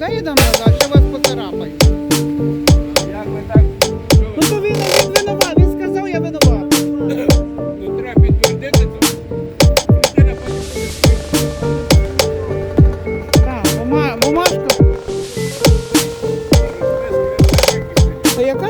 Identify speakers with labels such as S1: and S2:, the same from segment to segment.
S1: Куди я дам назад? Я вас поцарапаю. Як ви так? Ну то він він винуват, він сказав, я винуват. Ну треба підтвердити то. Так, бумажка. То яка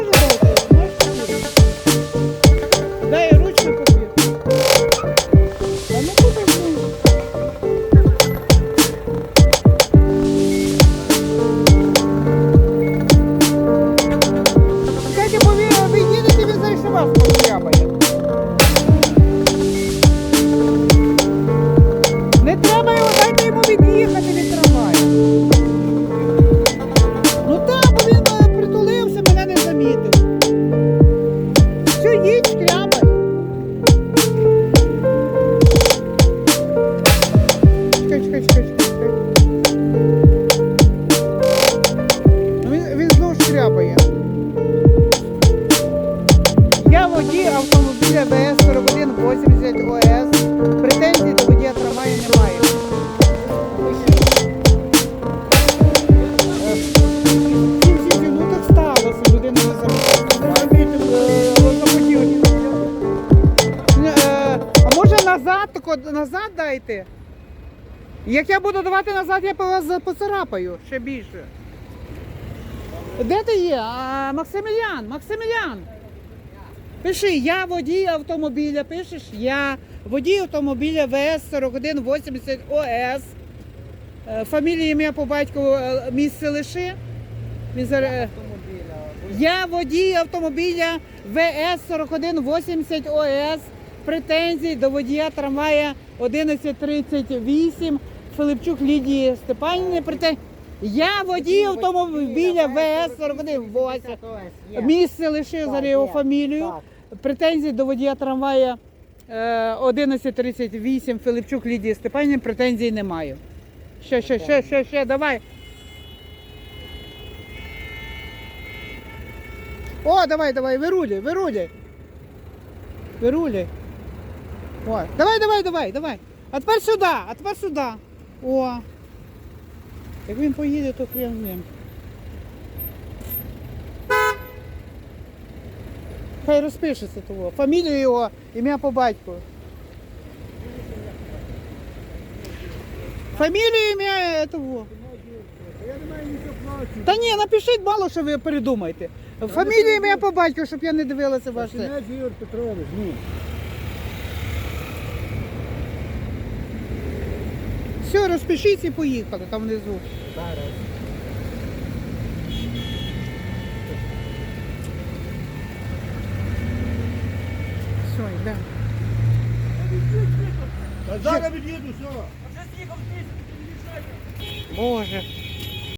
S1: автомобіля ВС 4180 ОС. Претензій до водія трамваю немає. Е, А може назад, назад дайте? Як я буду давати назад, я по вас поцарапаю ще більше. Де ти є? А, Максимілян, Максимілян. Пиши, я водій автомобіля, пишеш я водій автомобіля ВС 4180 ОС. Е, Фамілія ім'я по батьку е, місце лиши. Я водій автомобіля ВС 4180 ОС. Претензій до водія трамвая 1138 Филипчук Лідії Степанівни. Претен... Я водій автомобіля ВС 4180. Місце лишив зараз його фамілію. Претензій до водія трамвая е, 1138 Филипчук Лідії Степанівни. Претензій не маю. Ще, ще, ще, ще, ще, давай. О, давай, давай, вируляй, вируляй. Вируляй. О, давай, давай, давай, давай. А тепер сюди, а тепер сюди. О. Як він поїде, то прям ним. Хай розпишеться того. Фамілію його, ім'я по батьку. Фамілію, ім'я того.
S2: Я не маю нічого плачу.
S1: Та ні, напишіть мало, що ви передумаєте. Фамілію, ім'я по батьку, щоб я не дивилася ваше.
S2: Кінець Ігор Петрович, ну.
S1: Все, розпишіться і поїхали там внизу.
S2: Зараз. Та зараз від'їду, все.
S1: Боже.